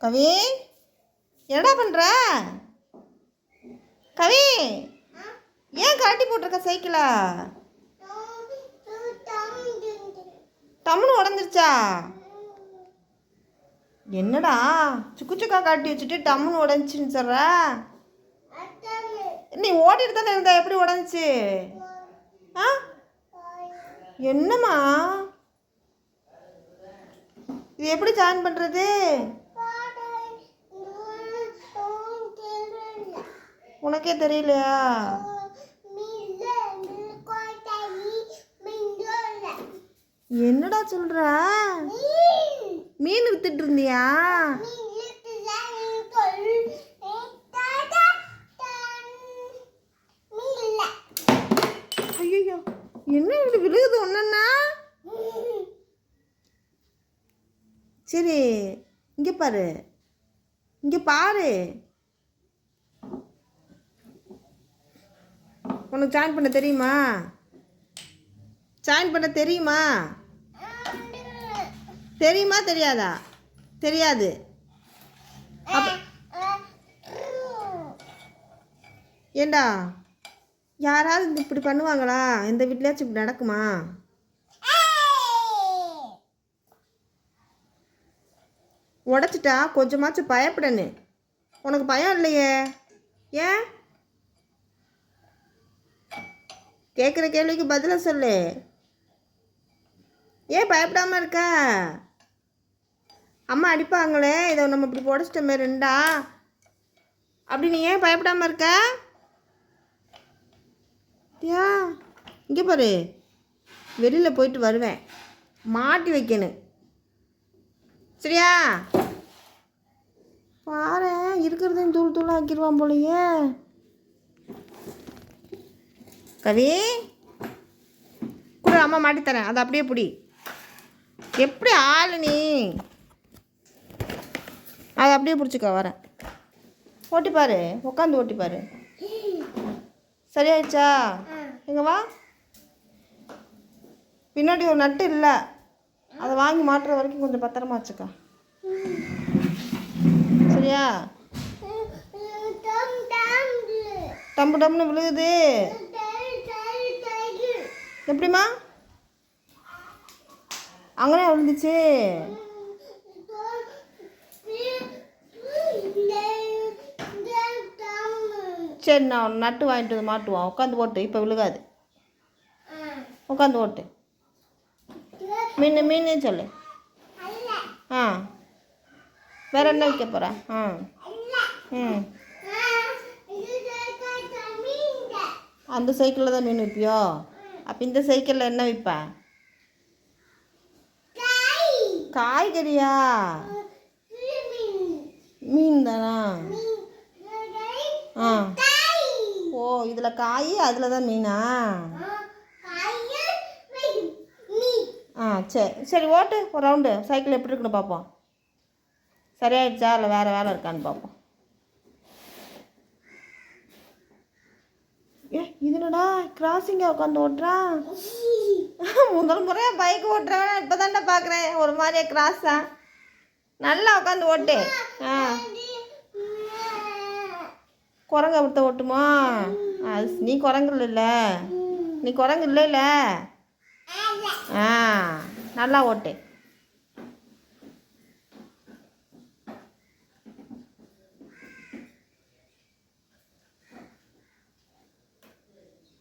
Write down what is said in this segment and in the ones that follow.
கவி என்னடா பண்ணுற கவி ஏன் கழட்டி போட்டிருக்க சைக்கிளா? டம்முன்னு உடஞ்சிருச்சா? என்னடா சுக்கு சுக்கா காட்டி வச்சுட்டு டம்முன்னு உடஞ்சின்னு சொல்கிற நீ ஓடிட்டு தானே இருந்தா எப்படி உடஞ்சி ஆ? என்னம்மா? இது எப்படி ஜாயின் பண்ணுறது உனக்கே தெரியலையா? என்னடா சொல்ற? மீன் வித்துட்டு இருந்தியா? ஐயோ என்ன இப்படி விழுகுது ஒன்றுன்னா சரி இங்கே பாரு. இங்கே பாரு. உனக்கு ஜாயின் பண்ண தெரியுமா? ஜாயின் பண்ண தெரியுமா? தெரியுமா தெரியாதா? தெரியாது. ஏண்டா? யாராவது இந்த இப்படி பண்ணுவாங்களா? இந்த வீட்லயாச்சும் இப்படி நடக்குமா? உடச்சிட்டா கொஞ்சமாச்சும் பயப்படனு. உனக்கு பயம் இல்லையே? ஏன்? கேட்குற கேள்விக்கு பதிலை சொல்லு. ஏன் பயப்படாமல் இருக்க? அம்மா அடிப்பாங்களே இதை நம்ம இப்படி உடச்சிட்டோமே ரெண்டா? அப்படி நீ ஏன் பயப்படாமல் இருக்க? யா இங்கே பாரு. வெளியில் போயிட்டு வருவேன். மாட்டி வைக்கணும். சரியா? பாரு இருக்கிறதையும் தூள் தூளாக ஆக்கிடுவான் போலையே. கவி கூட அம்மா மாட்டித்தரேன் அதை அப்படியே பிடி. எப்படி ஆளு நீ? அதை அப்படியே பிடிச்சிக்க வரேன். ஓட்டி பாரு. உட்காந்து ஓட்டி பாரு. சரியாயிடுச்சா? எங்க வா. பின்னாடி ஒரு நட்டு இல்லை. அதை வாங்கி மாட்டுற வரைக்கும் கொஞ்சம் பத்திரமா வச்சுக்க. சரியா? டம்பு டம்னு. விழுகுது. எப்படிம்மா? அங்கே விழுந்துச்சு சரி நான் நட்டு வாங்கிட்டு வந்து மாட்டுவான் உட்காந்து ஓட்டு இப்போ விழுகாது. உட்காந்து ஓட்டு மீன் மீன் சொல்லு. ஆ. வேற என்ன வைக்க போகிற ஆ. ம். அந்த சைக்கிளில் தான் மீன் விற்பியோ அப்போ இந்த சைக்கிளில் என்ன விற்பா காய்கறியா? மீன் தானா ஆ. ஓ இதில் காய் அதில் தான் மீனா? ஆ சரி சரி ஓட்டு ஒரு ரவுண்டு சைக்கிள் எப்படி இருக்குன்னு பார்ப்போம் சரியாயிடுச்சா? இல்லை வேறு வேலை இருக்கான்னு பார்ப்போம் இதுனடா கிராசிங்காக உட்காந்து ஓட்டுறான். முதல் முறையாக பைக் ஓட்டுறவன். இப்போ தாண்டா பார்க்குறேன் ஒரு மாதிரியா கிராஸா நல்லா உட்காந்து ஓட்டு. ஆ. குரங்க விட்ட ஓட்டுமா? அது நீ குரங்கு இல்லைல்ல நீ குரங்கு இல்லைல்ல ஆ நல்லா ஓட்டு.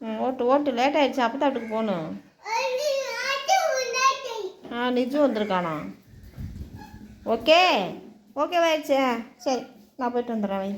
ம் ஓட்டு ஓட்டு லேட் ஆகிடுச்சு அப்போ தான் வீட்டுக்கு போகணும். ஆ நிஜம் வந்திருக்கானா? ஓகே ஓகே ஆயிடுச்சு சரி நான் போயிட்டு வந்துடுறேன் வை.